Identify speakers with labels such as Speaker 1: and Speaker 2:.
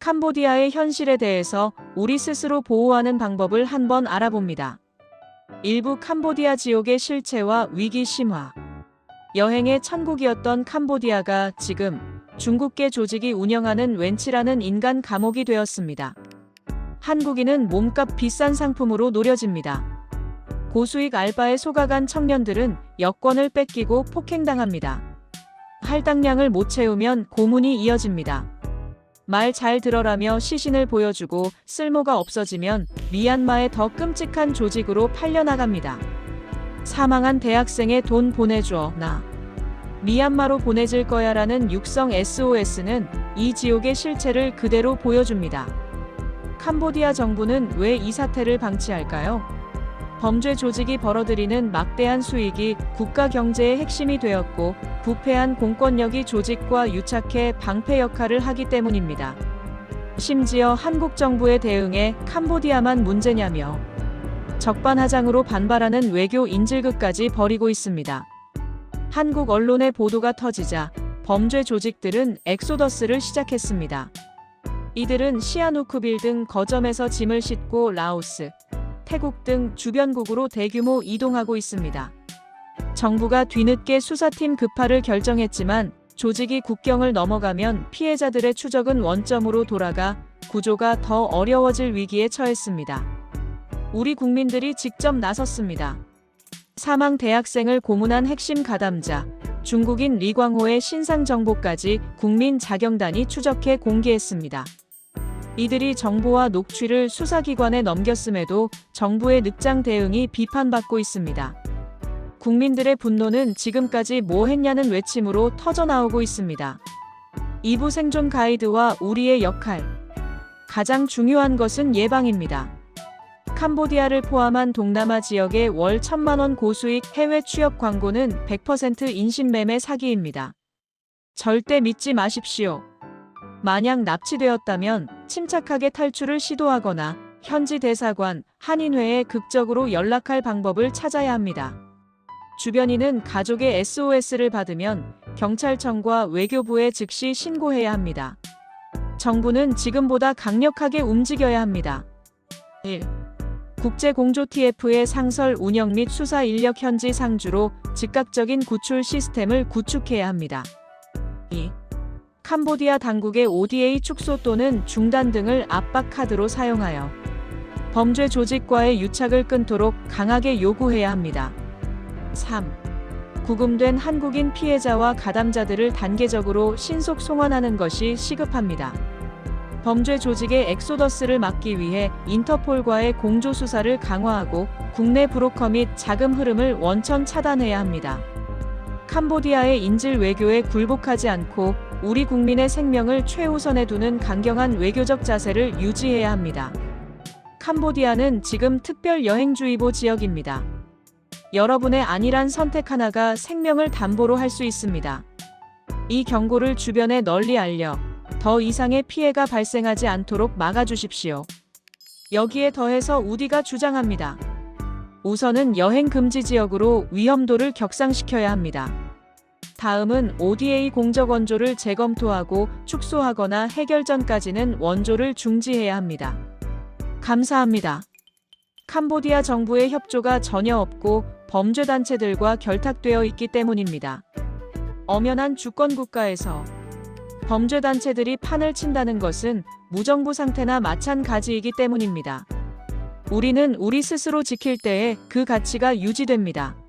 Speaker 1: 캄보디아의 현실에 대해서 우리 스스로 보호하는 방법을 한번 알아봅니다. 일부 캄보디아 지옥의 실체와 위기 심화. 여행의 천국이었던 캄보디아가 지금 중국계 조직이 운영하는 웬치라는 인간 감옥이 되었습니다. 한국인은 몸값 비싼 상품으로 노려집니다. 고수익 알바에 속아간 청년들은 여권을 뺏기고 폭행당합니다. 할당량을 못 채우면 고문이 이어집니다. 말 잘 들어라며 시신을 보여주고 쓸모가 없어지면 미얀마의 더 끔찍한 조직으로 팔려나갑니다. 사망한 대학생의 돈 보내줘, 나. 미얀마로 보내질 거야 라는 육성 SOS는 이 지옥의 실체를 그대로 보여줍니다. 캄보디아 정부는 왜 이 사태를 방치할까요? 범죄 조직이 벌어들이는 막대한 수익이 국가 경제의 핵심이 되었고 부패한 공권력이 조직과 유착해 방패 역할을 하기 때문입니다. 심지어 한국 정부의 대응에 캄보디아만 문제냐며 적반하장으로 반발하는 외교 인질극까지 벌이고 있습니다. 한국 언론의 보도가 터지자 범죄 조직들은 엑소더스를 시작했습니다. 이들은 시아누쿠빌 등 거점에서 짐을 싣고 라오스, 태국 등 주변국으로 대규모 이동하고 있습니다. 정부가 뒤늦게 수사팀 급파를 결정했지만 조직이 국경을 넘어가면 피해자들의 추적은 원점으로 돌아가 구조가 더 어려워질 위기에 처했습니다. 우리 국민들이 직접 나섰습니다. 사망 대학생을 고문한 핵심 가담자, 중국인 리광호의 신상 정보까지 국민 자경단이 추적해 공개했습니다. 이들이 정보와 녹취를 수사기관에 넘겼음에도 정부의 늑장 대응이 비판받고 있습니다. 국민들의 분노는 지금까지 뭐 했냐는 외침으로 터져나오고 있습니다. 2부 생존 가이드와 우리의 역할. 가장 중요한 것은 예방입니다. 캄보디아를 포함한 동남아 지역의 월 천만원 고수익 해외 취업 광고는 100% 인신매매 사기입니다. 절대 믿지 마십시오. 만약 납치되었다면 침착하게 탈출을 시도하거나 현지 대사관, 한인회에 극적으로 연락할 방법을 찾아야 합니다. 주변인은 가족의 SOS를 받으면 경찰청과 외교부에 즉시 신고해야 합니다. 정부는 지금보다 강력하게 움직여야 합니다. 1. 국제공조 TF의 상설 운영 및 수사 인력 현지 상주로 즉각적인 구출 시스템을 구축해야 합니다. 2. 캄보디아 당국의 ODA 축소 또는 중단 등을 압박 카드로 사용하여 범죄 조직과의 유착을 끊도록 강하게 요구해야 합니다. 3. 구금된 한국인 피해자와 가담자들을 단계적으로 신속 송환하는 것이 시급합니다. 범죄 조직의 엑소더스를 막기 위해 인터폴과의 공조 수사를 강화하고 국내 브로커 및 자금 흐름을 원천 차단해야 합니다. 캄보디아의 인질 외교에 굴복하지 않고 우리 국민의 생명을 최우선에 두는 강경한 외교적 자세를 유지해야 합니다. 캄보디아는 지금 특별 여행주의보 지역입니다. 여러분의 안일한 선택 하나가 생명을 담보로 할 수 있습니다. 이 경고를 주변에 널리 알려 더 이상의 피해가 발생하지 않도록 막아주십시오. 여기에 더해서 우디가 주장합니다. 우선은 여행 금지 지역으로 위험도를 격상시켜야 합니다. 다음은 ODA 공적 원조를 재검토하고 축소하거나 해결 전까지는 원조를 중지해야 합니다. 감사합니다. 캄보디아 정부의 협조가 전혀 없고 범죄 단체들과 결탁되어 있기 때문입니다. 엄연한 주권 국가에서 범죄 단체들이 판을 친다는 것은 무정부 상태나 마찬가지이기 때문입니다. 우리는 우리 스스로 지킬 때에 그 가치가 유지됩니다.